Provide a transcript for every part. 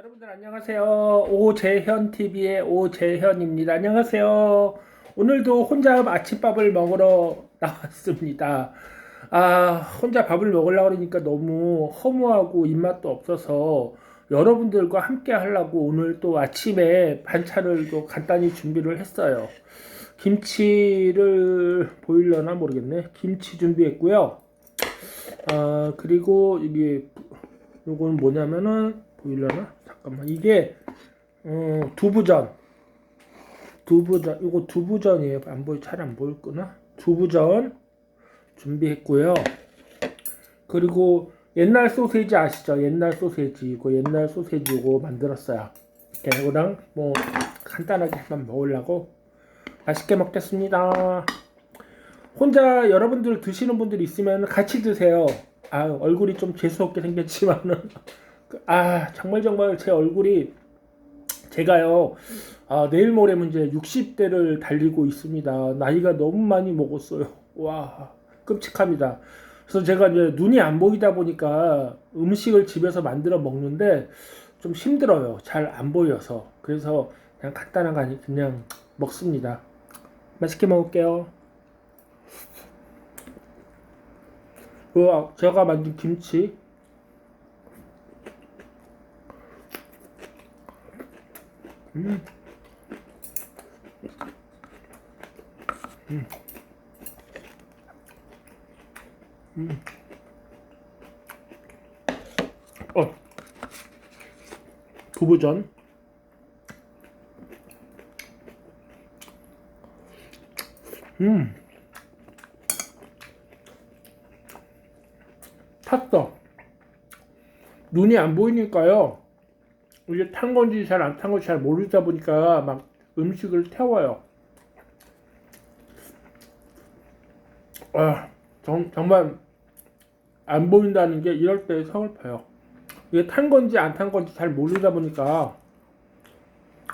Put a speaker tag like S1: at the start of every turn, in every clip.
S1: 여러분들 안녕하세요. 오재현 TV의 오재현입니다. 안녕하세요. 오늘도 혼자 아침밥을 먹으러 나왔습니다. 아, 혼자 밥을 먹으려고 그러니까 너무 허무하고 입맛도 없어서 여러분들과 함께 하려고 오늘 또 아침에 반찬을 또 간단히 준비를 했어요. 김치를 보일려나 모르겠네. 김치 준비했고요. 아, 그리고 이게 요거는 뭐냐면은 보일려나? 잠깐만. 이게 어, 두부전. 두부전. 이거 두부전이에요. 안 보이 잘 안 보일구나? 두부전 준비했고요. 그리고 옛날 소세지 아시죠? 옛날 소세지. 이거 옛날 소세지 이거 만들었어요. 네, 이거랑 뭐 간단하게 한번 먹으려고 맛있게 먹겠습니다. 혼자 여러분들 드시는 분들 있으면 같이 드세요. 아 얼굴이 좀 재수없게 생겼지만은 아 정말 정말 제 얼굴이 제가요 아, 내일 모레면 이제 60대를 달리고 있습니다. 나이가 너무 많이 먹었어요. 와 끔찍합니다. 그래서 제가 이제 눈이 안 보이다 보니까 음식을 집에서 만들어 먹는데 좀 힘들어요. 잘 안 보여서. 그래서 그냥 간단한 거 아니 그냥 먹습니다. 맛있게 먹을게요. 그 제가 만든 김치 음. 음. 음. 어. 두부전. 음. 탔어. 눈이 안 보이니까요. 이게 탄 건지 잘 안 탄 건지 잘 모르다 보니까 막 음식을 태워요. 아, 정, 정말 안 보인다는 게 이럴 때 서글퍼요. 이게 탄 건지 안 탄 건지 잘 모르다 보니까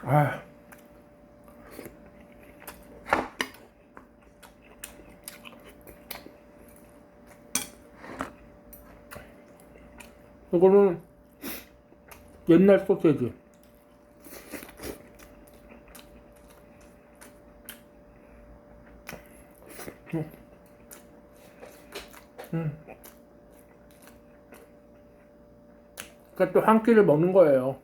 S1: 아. 이거는 옛날 소세지. 음. 그러니까 또 한 끼를 먹는 거예요.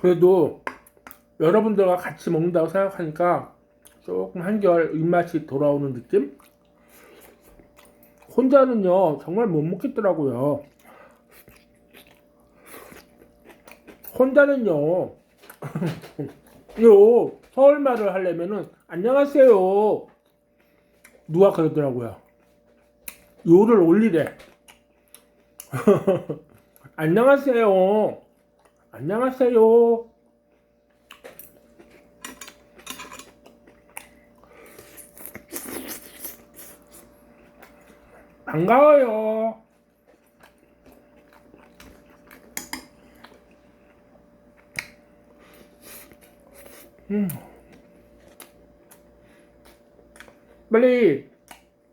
S1: 그래도 여러분들과 같이 먹는다고 생각하니까 조금 한결 입맛이 돌아오는 느낌? 혼자는요 정말 못 먹겠더라고요. 혼자는요 요 서울 말을 하려면은 안녕하세요 누가 그러더라고요. 요를 올리래. 안녕하세요. 안녕하세요. 반가워요. 음. 빨리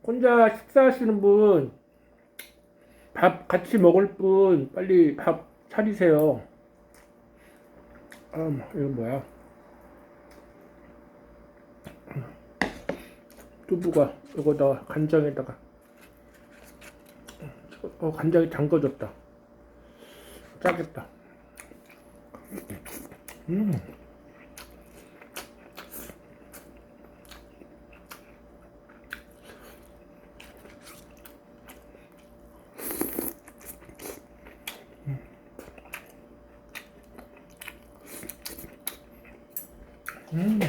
S1: 혼자 식사하시는 분, 밥 같이 먹을 분, 빨리 밥 차리세요. 음, 이건 뭐야? 두부가 이거다 간장에다가 어, 간장이 담궈졌다. 짜겠다. 음. 음.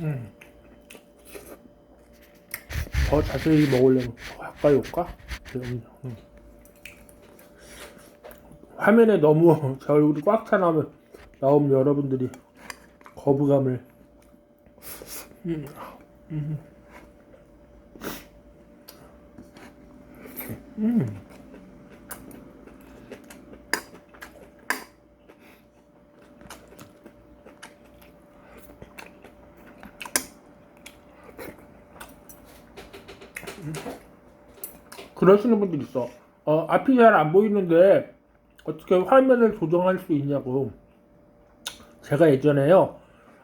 S1: 음. 더 자세히 먹으려면 더 가까이 올까? 화면에 너무 제 얼굴이 꽉 차나면 나오면 여러분들이 거부감을 음, 음. 음. 그러시는 분들 있어. 어, 앞이 잘 안 보이는데 어떻게 화면을 조정할 수 있냐고. 제가 예전에요.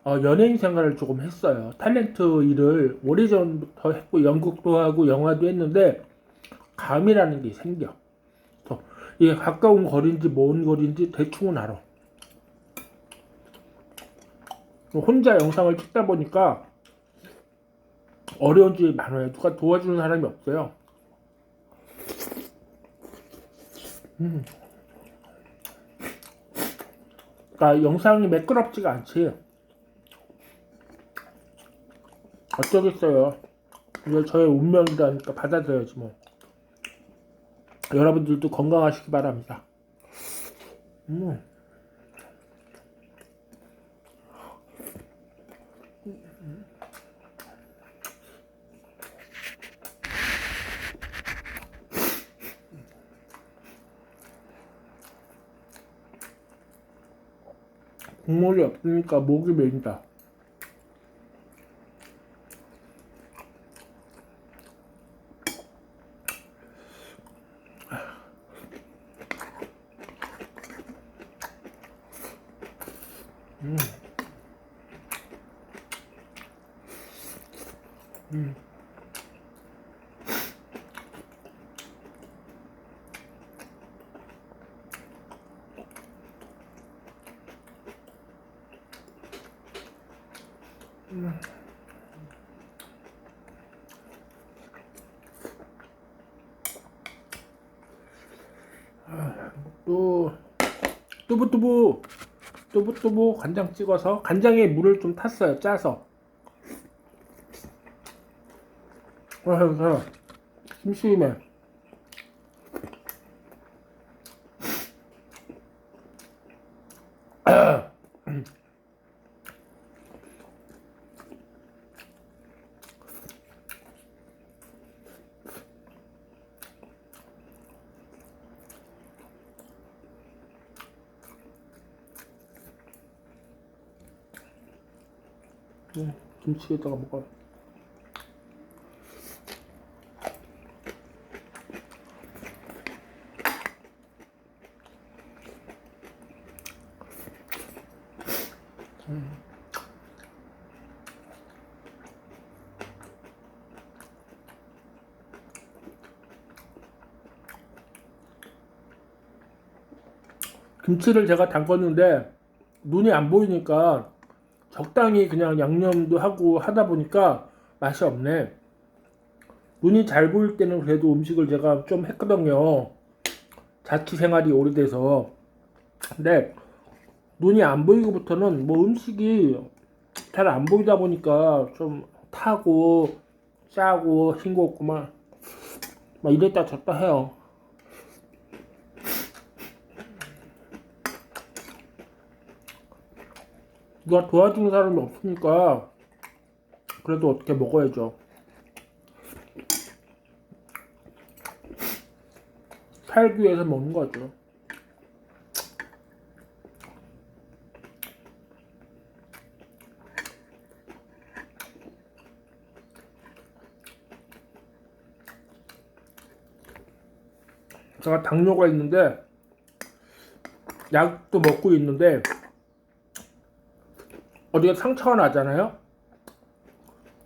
S1: 어, 연예인 생활을 조금 했어요. 탤런트 일을 오래전부터 했고 연극도 하고 영화도 했는데 감이라는 게 생겨. 또 이게 가까운 거리인지 먼 거리인지 대충은 알아. 혼자 영상을 찍다 보니까 어려운 점이 많아요. 누가 도와주는 사람이 없어요. 음. 그러니까 영상이 매끄럽지가 않지. 어쩌겠어요. 이게 저의 운명이라니까 받아들여야지 뭐. 여러분들도 건강하시기 바랍니다. 음. 국물이 없으니까 목이 메인다. 음. 음. 또 뚜부뚜부. 뚜부뚜부 간장 찍어서 간장에 물을 좀 탔어요. 짜서. 그래서 심심해 음, 김치에다가 먹어요. 김치를 제가 담궜는데 눈이 안 보이니까 적당히 그냥 양념도 하고 하다 보니까 맛이 없네. 눈이 잘 보일 때는 그래도 음식을 제가 좀 했거든요. 자취 생활이 오래돼서. 근데 눈이 안 보이고부터는 뭐 음식이 잘 안 보이다 보니까 좀 타고 짜고 싱겁구만 막 이랬다 저랬다 해요. 누가 도와주는 사람이 없으니까 그래도 어떻게 먹어야죠. 살기 위해서 먹는 거죠. 제가 당뇨가 있는데 약도 먹고 있는데 어디가 상처가 나잖아요.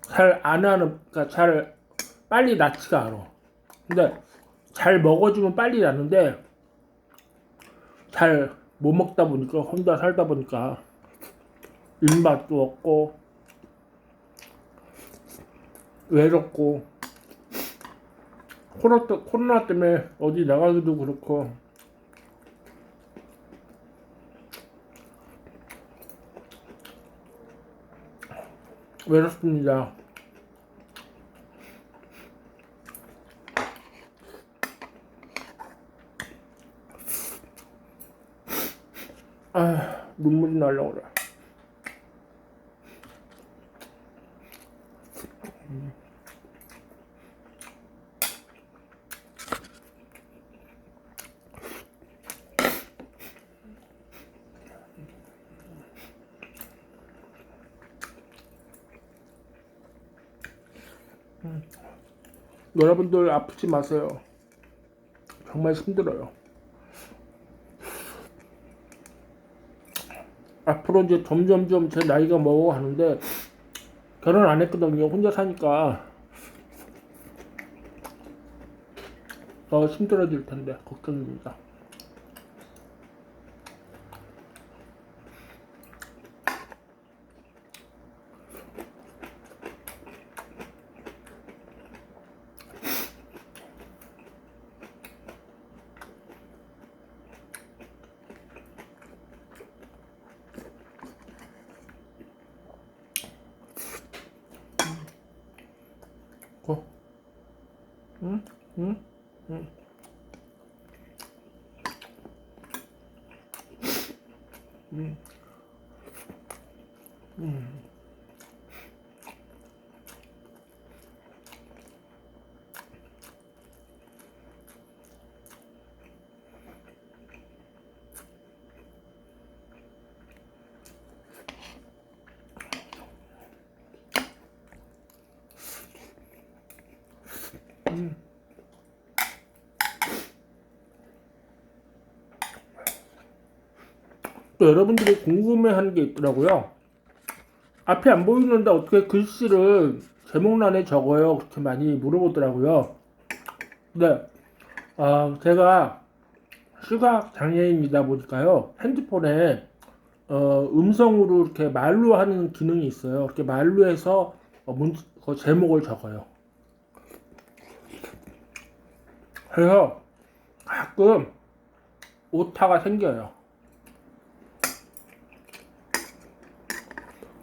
S1: 잘 안 하는, 그러니까 잘 빨리 낫지가 않아. 근데 잘 먹어주면 빨리 낫는데 잘 못 먹다 보니까 혼자 살다 보니까 입맛도 없고 외롭고 코로나, 코로나 때문에 어디 나가기도 그렇고 외롭습니다. 아, 눈물이 날라 그래. 여러분들 아프지 마세요. 정말 힘들어요. 앞으로 이제 점점점 제 나이가 먹어가는데 결혼 안 했거든요. 혼자 사니까 더 힘들어질 텐데 걱정입니다. Hmm? 또 여러분들이 궁금해하는 게 있더라고요. 앞이 안 보이는데 어떻게 글씨를 제목란에 적어요? 그렇게 많이 물어보더라고요. 네, 어, 제가 시각 장애인이다 보니까요 핸드폰에 어, 음성으로 이렇게 말로 하는 기능이 있어요. 이렇게 말로 해서 어, 문, 그 제목을 적어요. 그래서 가끔 오타가 생겨요.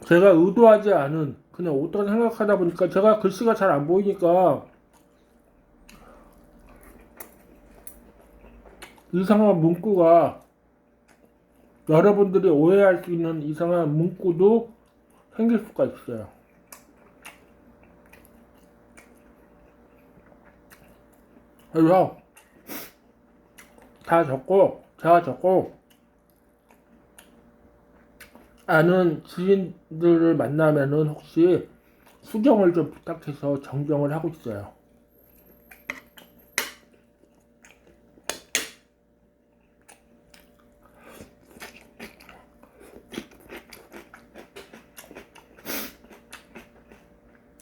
S1: 제가 의도하지 않은 그냥 오타를 생각하다 보니까 제가 글씨가 잘 안 보이니까 이상한 문구가 여러분들이 오해할 수 있는 이상한 문구도 생길 수가 있어요. 그래서 다 적고 제가 적고 아는 지인들을 만나면은 혹시 수정을 좀 부탁해서 정정을 하고 있어요.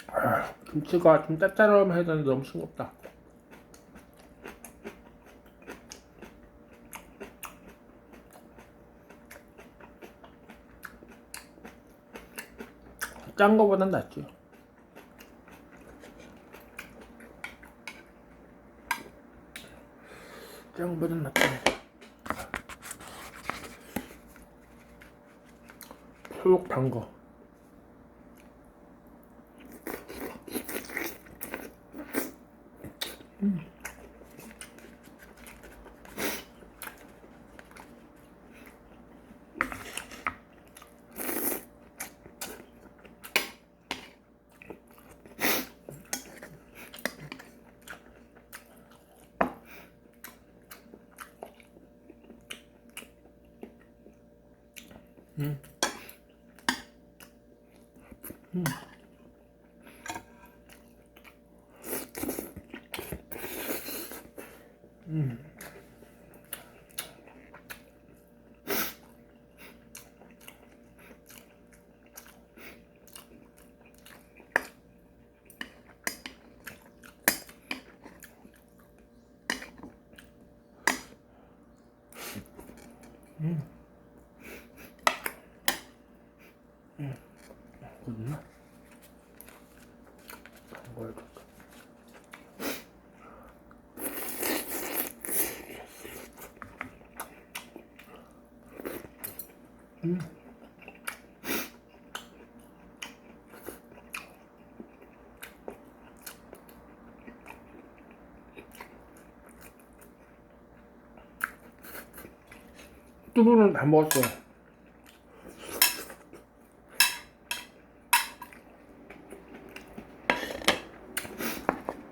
S1: 아, 김치가 좀 짭짤하면 되는데 너무 싱겁다. 짠 거보단 낫지. 짠 거보단 낫지. 소욕 단 거. 걸 음. 두부는 다 먹었어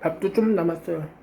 S1: 밥도 좀 남았어요.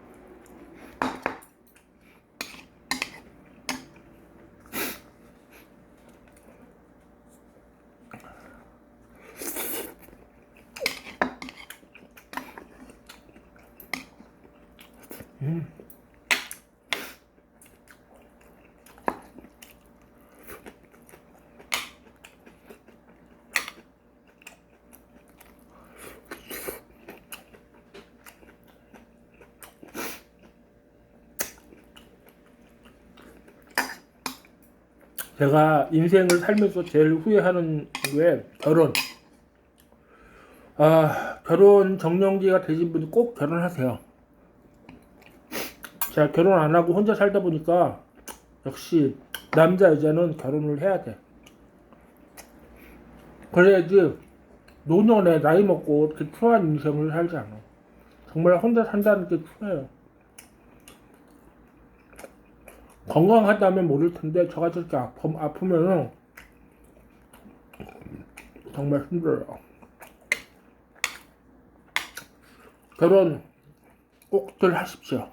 S1: 제가 인생을 살면서 제일 후회하는 게 결혼. 아, 결혼 정년기가 되신 분들 꼭 결혼하세요. 제가 결혼 안 하고 혼자 살다 보니까 역시 남자 여자는 결혼을 해야 돼. 그래야지 노년에 나이 먹고 이렇게 추한 인생을 살지 않아. 정말 혼자 산다는 게 추해요. 건강하다면 모를 텐데 저같이 이렇게 아프, 아프면은 정말 힘들어요. 결혼 꼭들 하십시오.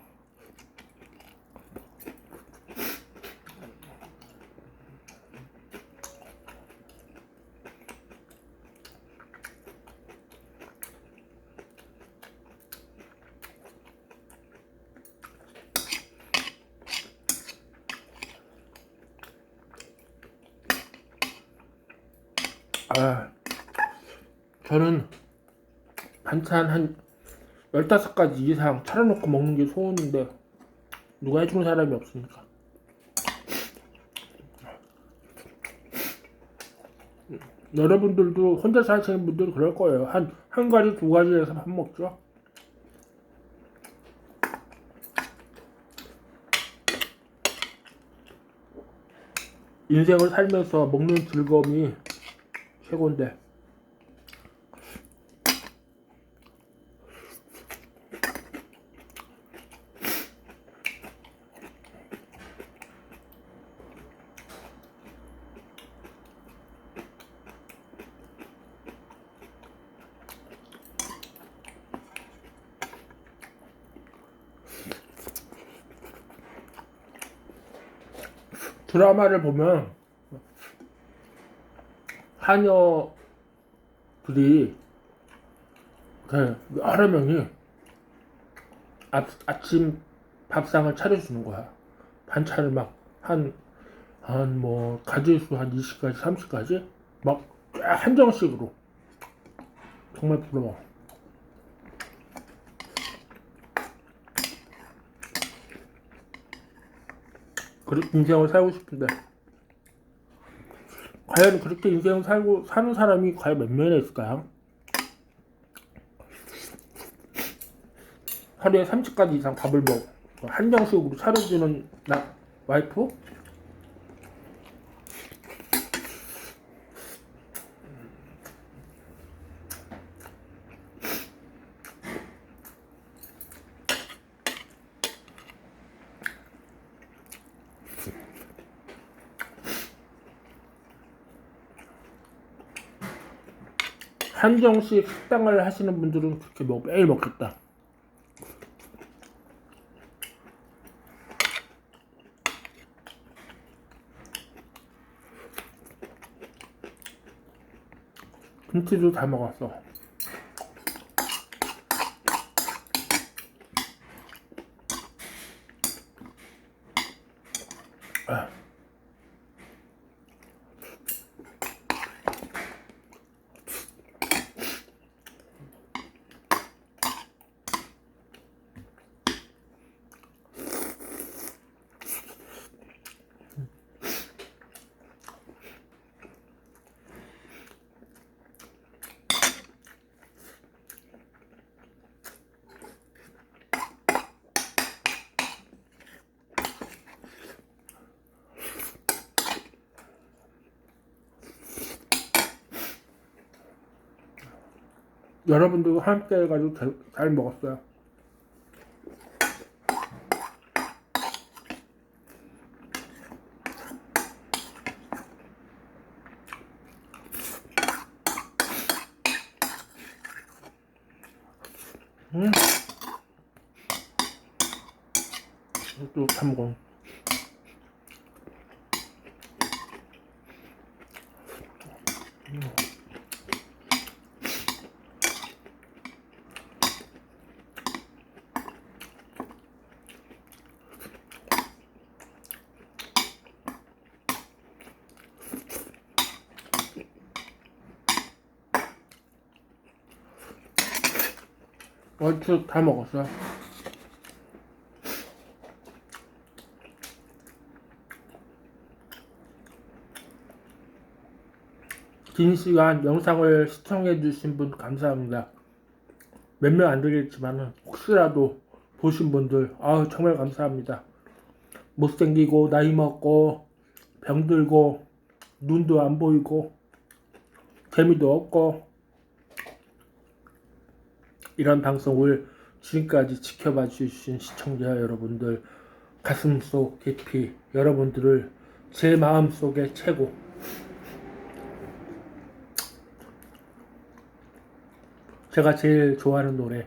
S1: 아, 저는 반찬 한 15가지 이상 차려놓고 먹는 게 소원인데 누가 해주는 사람이 없으니까. 여러분들도 혼자 사시는 분들 그럴 거예요. 한, 한 가지 두 가지에서 밥 먹죠. 인생을 살면서 먹는 즐거움이 최고인데 드라마를 보면 하녀들이 그 여러 명이 아, 아침 밥상을 차려주는 거야. 반찬을 막 한 한 뭐 가지수 한 20가지 30가지 막 한정식으로 정말 부러워. 그렇게 인생을 살고 싶은데 과연 그렇게 인생을 살고 사는 사람이 과연 몇 명이나 있을까요? 하루에 30가지 이상 밥을 먹 한정식으로 차려주는 나 와이프? 한정식 식당을 하시는 분들은 그렇게 뭐 매일 먹겠다. 김치도 다 먹었어. 아. 여러분들도 함께 해가지고 잘, 잘 먹었어요. 음. 또 참고. 얼추 다 먹었어요. 긴 시간 영상을 시청해 주신 분 감사합니다. 몇 명 안 되겠지만 혹시라도 보신 분들 아 정말 감사합니다. 못생기고 나이 먹고 병들고 눈도 안 보이고 재미도 없고 이런 방송을 지금까지 지켜봐 주신 시청자 여러분들 가슴속 깊이 여러분들을 제 마음속에 최고 제가 제일 좋아하는 노래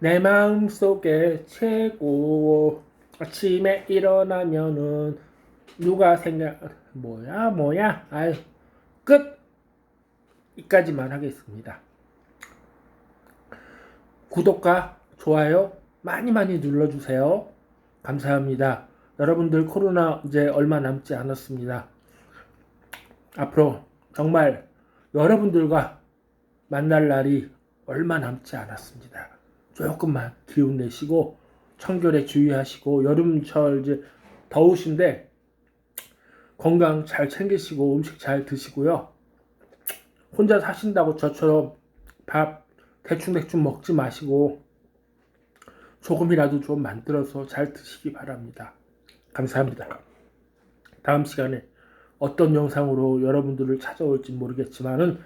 S1: 내 마음속에 최고 아침에 일어나면은 누가 생각 뭐야 뭐야? 아유 끝! 이까지만 하겠습니다 구독과 좋아요 많이 많이 눌러주세요 감사합니다 여러분들 코로나 이제 얼마 남지 않았습니다 앞으로 정말 여러분들과 만날 날이 얼마 남지 않았습니다. 조금만 기운 내시고 청결에 주의하시고 여름철 이제 더우신데 건강 잘 챙기시고 음식 잘 드시고요. 혼자 사신다고 저처럼 밥 대충대충 먹지 마시고 조금이라도 좀 만들어서 잘 드시기 바랍니다. 감사합니다. 다음 시간에 어떤 영상으로 여러분들을 찾아올지 모르겠지만은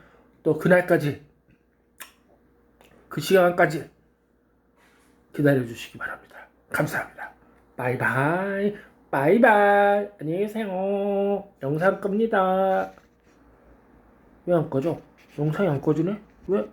S1: 또 그날까지 그 시간까지 기다려 주시기 바랍니다. 감사합니다. 바이바이. 바이바이. 안녕히 계세요. 영상 끕니다. 왜 안 꺼져? 영상이 안 꺼지네? 왜?